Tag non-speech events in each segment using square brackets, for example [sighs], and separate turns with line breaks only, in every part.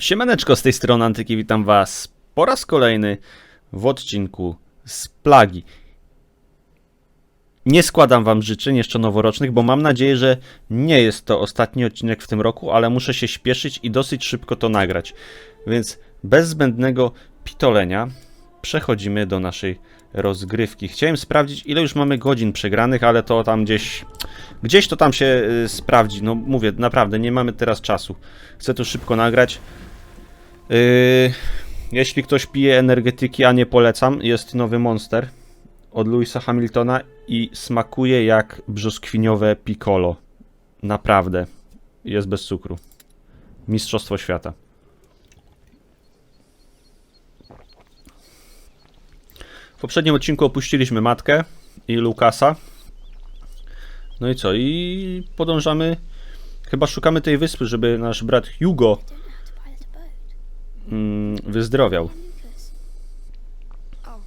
Siemaneczko, z tej strony Antyki, witam was po raz kolejny w odcinku z Plagi. Nie składam wam życzeń jeszcze noworocznych, bo mam nadzieję, że nie jest to ostatni odcinek w tym roku, ale muszę się śpieszyć i dosyć szybko to nagrać. Więc bez zbędnego pitolenia przechodzimy do naszej rozgrywki. Chciałem sprawdzić, ile już mamy godzin przegranych, ale to tam gdzieś... Gdzieś to tam się y, sprawdzi. No mówię, naprawdę, nie mamy teraz czasu. Chcę to szybko nagrać. Yy, jeśli ktoś pije energetyki, a nie polecam, jest nowy Monster od Louisa Hamiltona i smakuje jak brzoskwiniowe piccolo. Naprawdę. Jest bez cukru. Mistrzostwo świata. W poprzednim odcinku opuściliśmy matkę i Lukasa. No i co? I podążamy. Chyba szukamy tej wyspy, żeby nasz brat Hugo
don't know how to pilot a boat.
mm, wyzdrowiał.
Lucas.
Oh.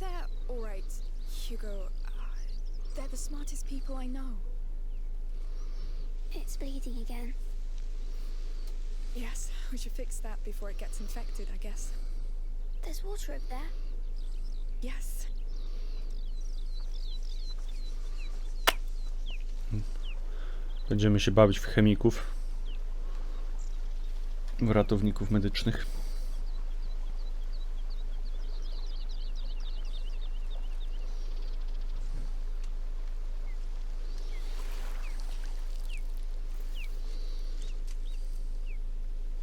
Uh, they're the smartest people I know.
It's bleeding again.
Yes, we should fix that before it gets infected, I guess.
There's water up there.
Yes.
Będziemy się bawić w chemików, w ratowników medycznych.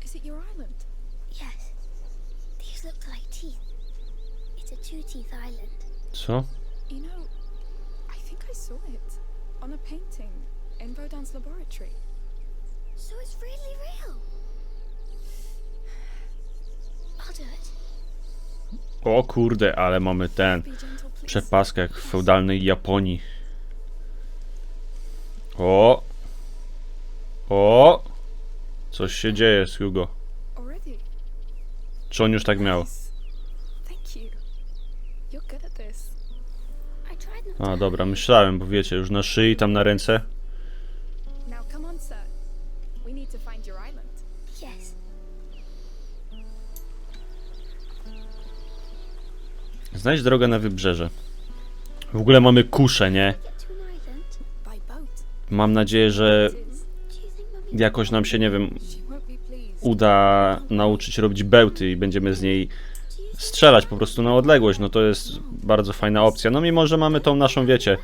Is it your island?
Yes. These look like teeth. It's a two-teeth island.
Co?
You know, I think I saw it on a painting in Rodin's laboratory.
So it's really real.
O kurde, ale mamy ten przepaskę jak w feudalnej Japonii. O! O! Coś się dzieje z Hugo. Czy on już tak miał? A, dobra, myślałem, bo wiecie, już na szyi, tam na ręce. Znajdź drogę na wybrzeże. W ogóle mamy kuszę, nie? Mam nadzieję, że jakoś nam się, nie wiem, uda nauczyć robić bełty i będziemy z niej strzelać po prostu na odległość. No to jest bardzo fajna opcja. No mimo, że mamy tą naszą, wiecie,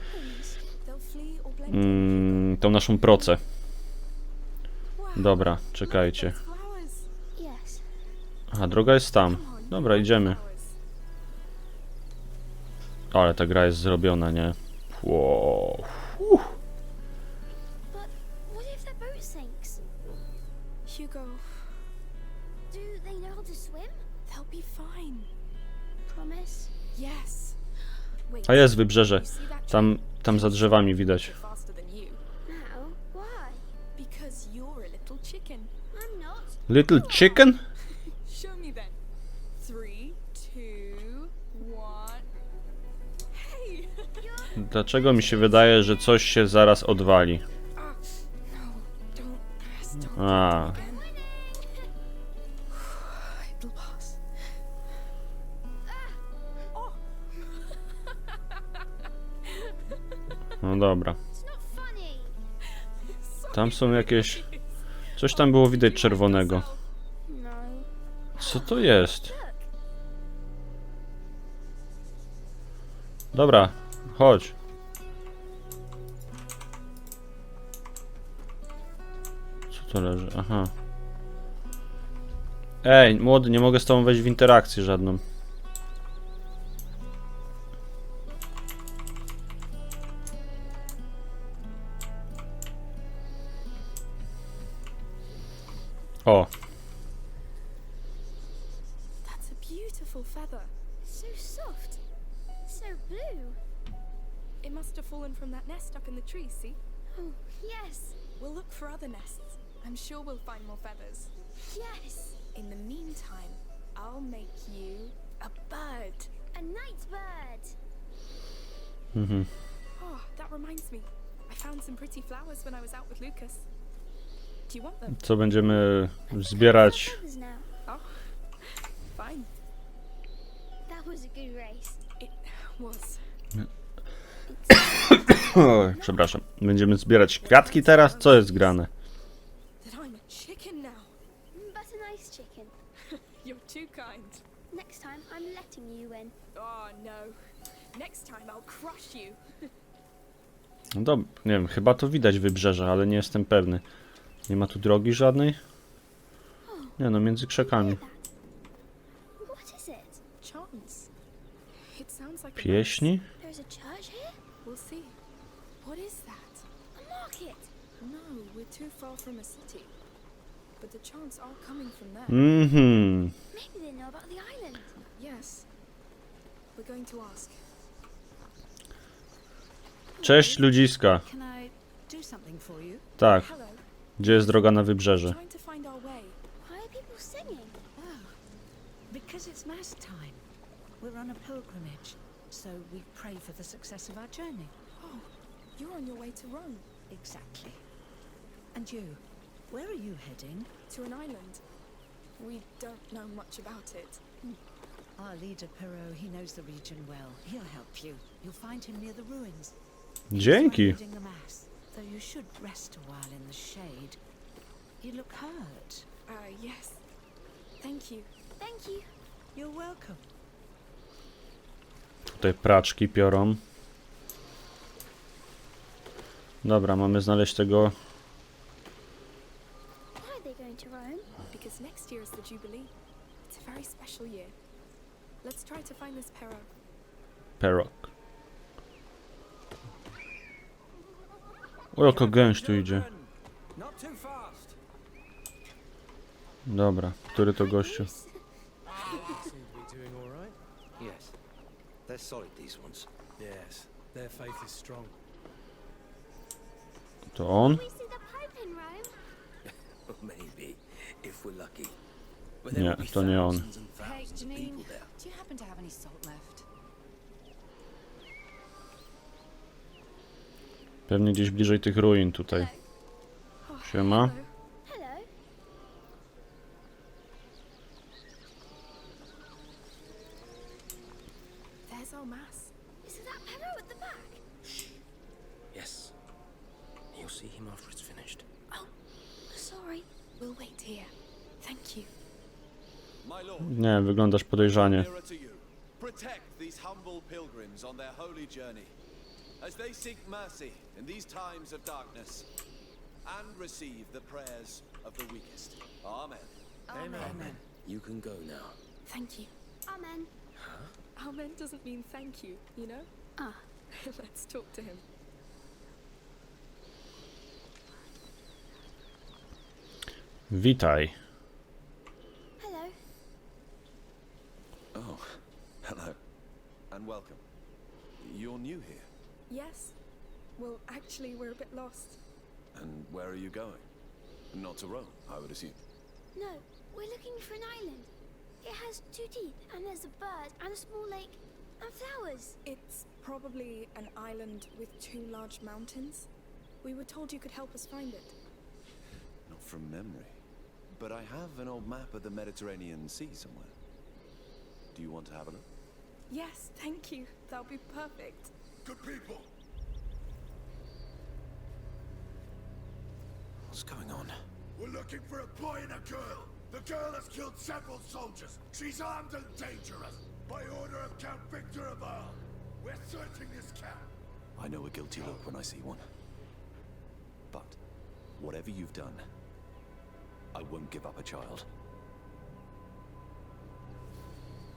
mm, tą naszą procę. Dobra, czekajcie. Aha, droga jest tam. Dobra, idziemy. Ale ta gra jest zrobiona, nie? Wow.
But what if their boat sinks?
Hugo,
Do they know how to swim?
they'll be fine.
Promise.
Yes.
A jest wybrzeże. Tam, tam za drzewami widać.
tree faster
Dlaczego mi się wydaje, że coś się zaraz odwali? A, no dobra. Tam są jakieś... Coś tam było widać czerwonego. Co to jest? Dobra, chodź. To leży? Aha. Ej, młody, nie mogę z tobą wejść w interakcję żadną. O,
that's a beautiful feather.
So soft. So blue.
It must have fallen from that nest up in the tree, see?
Oh, yes.
We'll look for other nests. I'm sure we'll find more feathers.
Yes.
In the meantime, I'll make you a bird.
A night bird.
mhm.
Oh, that reminds me. I found some pretty flowers when I was out with Lucas. Do you want them?
Co będziemy zbierać?
Oh, fine.
That was a good race.
It was. [coughs]
Przepraszam. Będziemy zbierać kwiatki teraz? Co jest grane?
No
dobra, nie wiem, chyba to widać wybrzeże, ale nie jestem pewny. Nie ma tu drogi żadnej? Nie no, między krzakami. Pieśni? Mhm.
Maybe they know about the island.
Yes. We're going to ask.
Cześć ludziska. Tak, gdzie jest droga na wybrzeże?
To?
Oh.
Oh, you're on your way to Rome,
Exactly. And you, where are you heading?
to an island. We don't know much about it.
Our leader, Perot, he knows the region well. He'll help you. You'll find him near the ruins.
Dzięki.
you look hurt.
Uh, yes. Thank you.
Thank you.
You're welcome.
Tutaj praczki piorą. Dobra, mamy znaleźć tego...
Why are they going to Rome?
Because next year is the Jubilee. It's a very special year. Let's try to find this Pero.
Perok. O, jaka gęś tu idzie. Dobra, który to gościu?
To [laughs] be doing all right.
Yes.
We'll wait here. Thank you.
My lord,
Nie, wyglądasz podejrzanie.
nearer to you. Protect these humble pilgrims on their holy journey as they seek mercy in these times of darkness and receive the prayers of the weakest. Amen.
Amen.
You can go now.
Thank you.
Amen.
Amen doesn't mean thank you, you know?
Ah. [laughs]
Let's talk to him.
Witaj.
Hello.
Oh, hello. And welcome. You're new here.
Yes. Well, actually, we're a bit lost.
And where are you going? Not to Rome, I would assume.
No, we're looking for an island. It has two teeth, and there's a bird, and a small lake, and flowers.
It's probably an island with two large mountains. We were told you could help us find it.
Not from memory. But I have an old map of the Mediterranean Sea somewhere. Do you want to have a look?
Yes, thank you. That'll be perfect.
Good people. What's going on?
We're looking for a boy and a girl. The girl has killed several soldiers. She's armed and dangerous. By order of Count Victor of Arles. We're searching this camp.
I know a guilty look when I see one. But whatever you've done, I won't give up a child.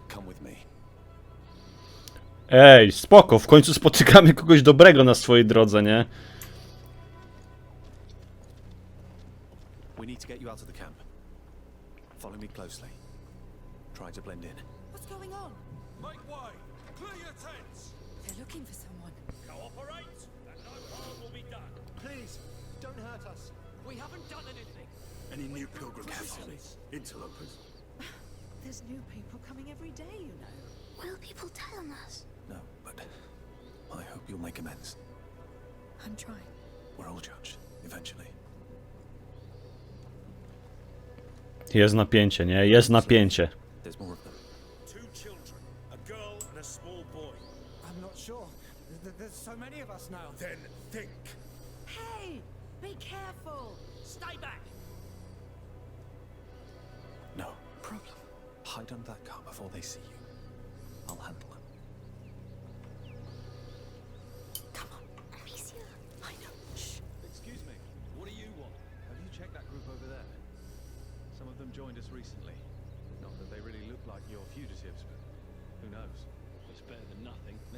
Come with me.
Ej, spoko, w końcu spotykamy kogoś dobrego na swojej drodze, nie?
To get you out of the camp. Follow me closely. Try to blend in.
What's going on?
Make way! Clear your tents!
They're looking for someone.
Cooperate, and no harm will be done.
Please, don't hurt us. We haven't done anything.
Any new pilgrim pilgrims? Interlopers. [sighs]
There's new people coming every day, you know.
Will people tell on us?
No, but I hope you'll make amends.
I'm trying.
We're all judged, eventually.
Jest napięcie, nie? Jest napięcie.
There's more of them.
Two children, a girl and a small boy.
I'm not sure. Th- There's so many of us now.
Then think.
Hey! Be careful!
Stay back!
No problem. Hide under that car before they see you. I'll handle it.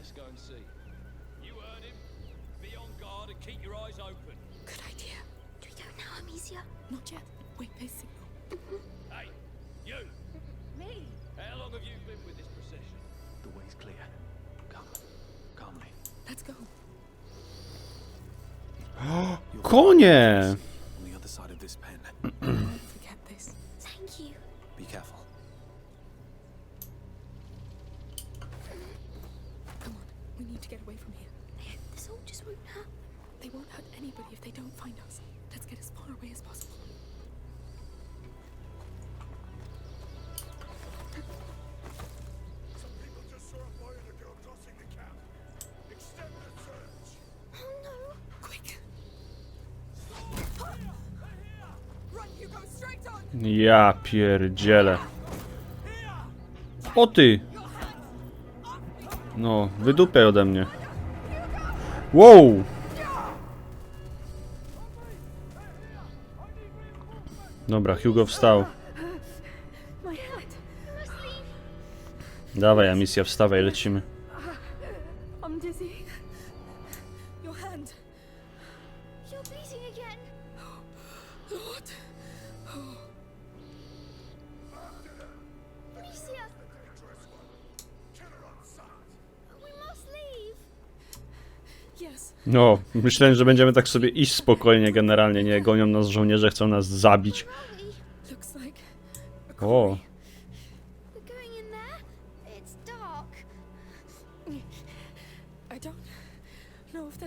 Let's go and see.
You heard him. Be on guard and keep your eyes open.
Good idea.
Do we go now, Amicia?
Not yet. Wait, they signal. [laughs]
Hey, you! [laughs]
Me?
How long have you been with this procession?
The way's clear. Come. Calmly.
Let's go. [gasps]
Konie!
Anybody if they don't find us. Let's get as far away as possible.
Some people just saw a boy and a girl crossing the camp. Extend the search.
Oh no!
Quick.
Run, Hugo, straight on!
Ja pierdzielę. O ty! No, wydupiaj ode mnie. Wow! Dobra, Hugo wstał. Dawaj, misja wstawaj, lecimy. No, myślałem, że będziemy tak sobie iść spokojnie generalnie, nie gonią nas żołnierze, chcą nas zabić. O,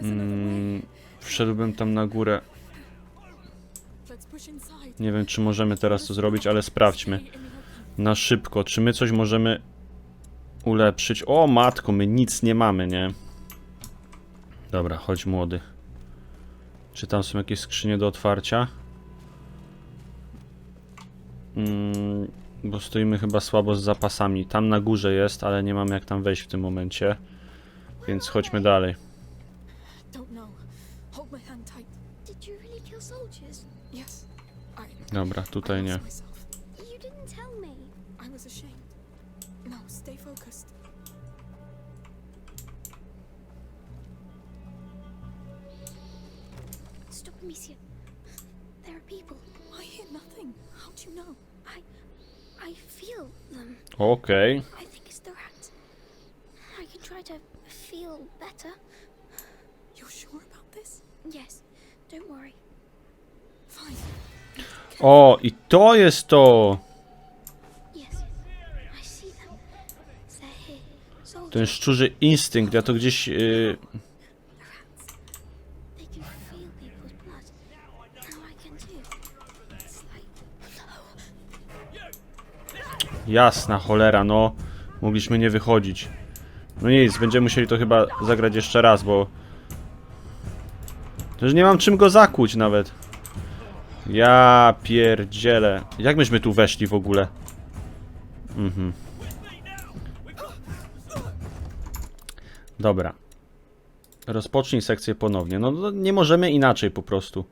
mm, wszedłbym tam na górę. Nie wiem, czy możemy teraz to zrobić, ale sprawdźmy. Na szybko, czy my coś możemy ulepszyć? O matko, my nic nie mamy, nie? Dobra, chodź młody. Czy tam są jakieś skrzynie do otwarcia? Mm, bo stoimy chyba słabo z zapasami. Tam na górze jest, ale nie mam jak tam wejść w tym momencie. Więc chodźmy dalej.
Don't know. Hold
Amicia. There are people.
I hear nothing. How do you know?
I, I feel them.
Okej.
I think it's the rats. I can try to feel better.
You're sure about this?
Yes, don't worry.
Fine.
O, i to jest to!
Yes, I see them. They're here. Soldiers.
Ten szczurzy instynkt, ja to gdzieś... Yy,
The rats. They can feel people's blood. Now I can too. It's like
Jasna cholera, no. Mogliśmy nie wychodzić. No nic, będziemy musieli to chyba zagrać jeszcze raz, bo... Też nie mam czym go zakłuć nawet. Ja pierdzielę. Jak myśmy tu weszli w ogóle? Mhm. Dobra. Rozpocznij sekcję ponownie. No, no nie możemy inaczej po prostu.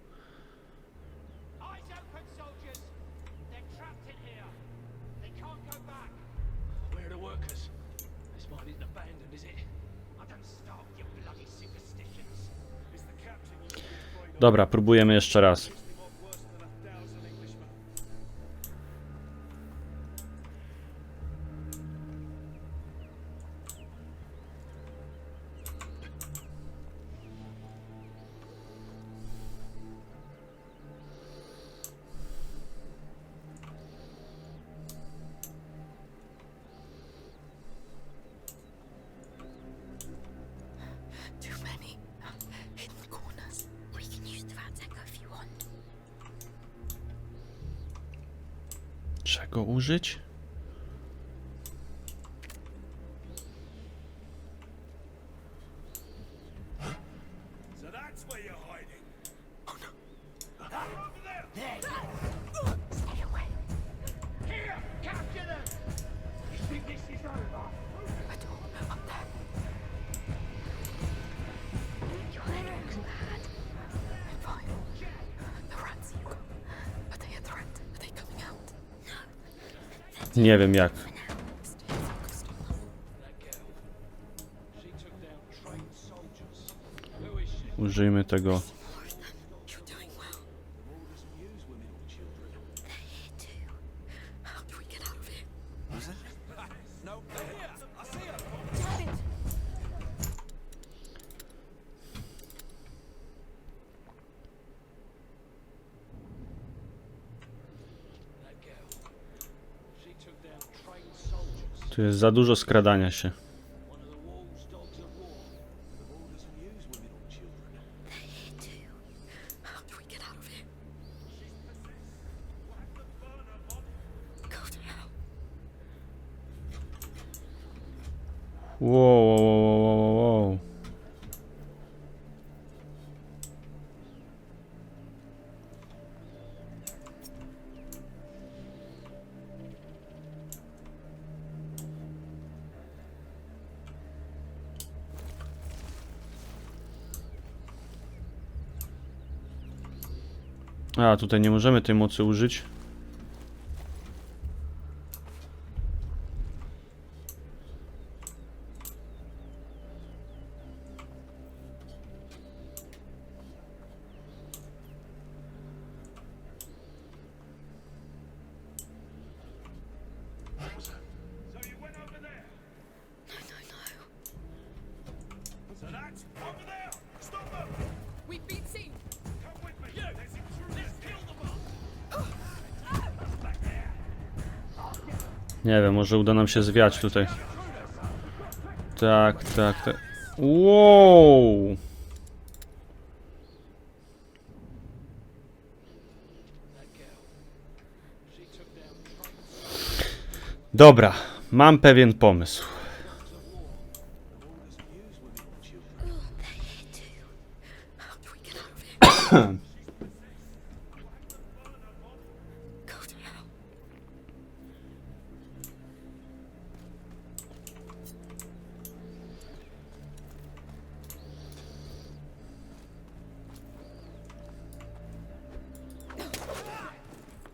Dobra, próbujemy jeszcze raz. Czego użyć?
Who is she?
Użyjmy tego.
You're doing well.
Use women or children.
How do we get out of here?
No, they're here. I see her.
Damn it!
That girl. She took down trained soldiers.
Tu jest za dużo skradania się.
One
A, tutaj nie możemy tej mocy użyć. Nie wiem, może uda nam się zwiać tutaj. Tak, tak, tak. Wow! Dobra, mam pewien pomysł.
How do we get out of here? Go to hell.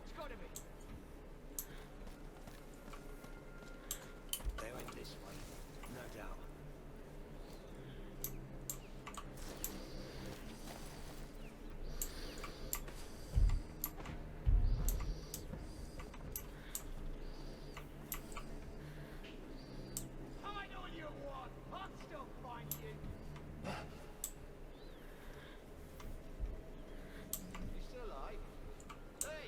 It's got to be. They went this way, no doubt. Hide all you want. I'll still find you. You still alive? Hey!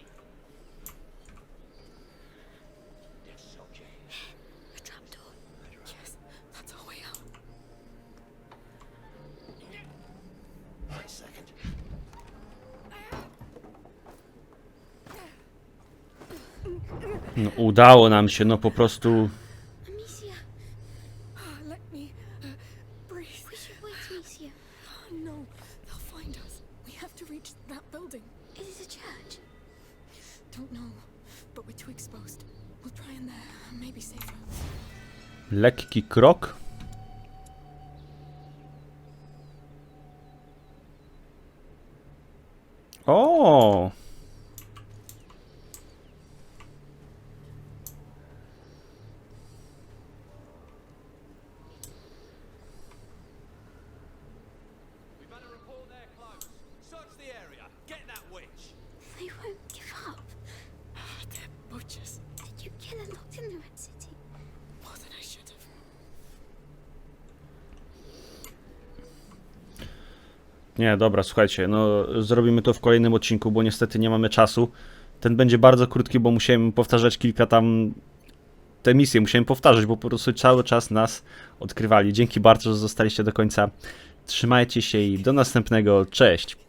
Dead soldier.
A trapdoor. Yes, that's our way out.
Wait a second.
No, udało nam się, no po prostu.
Amicia,
Ah, Let me uh, breathe.
we should wait, Amicia.
Oh, no, they'll find us. We have to reach that building.
Is it a church?
Don't know, but we're too exposed. We'll try in there, maybe safer.
Lekki krok. O!
We've had a report they're close. Search the area. Get that witch.
They won't give up.
Ah, they're butchers.
Did you kill her locked in the Red City?
More than I should have.
Nie, dobra, słuchajcie, no zrobimy to w kolejnym odcinku, bo niestety nie mamy czasu. Ten będzie bardzo krótki, bo musiałem powtarzać kilka tam te misje, musiałem powtarzać, bo po prostu cały czas nas odkrywali. Dzięki bardzo, że zostaliście do końca. Trzymajcie się i do następnego. Cześć!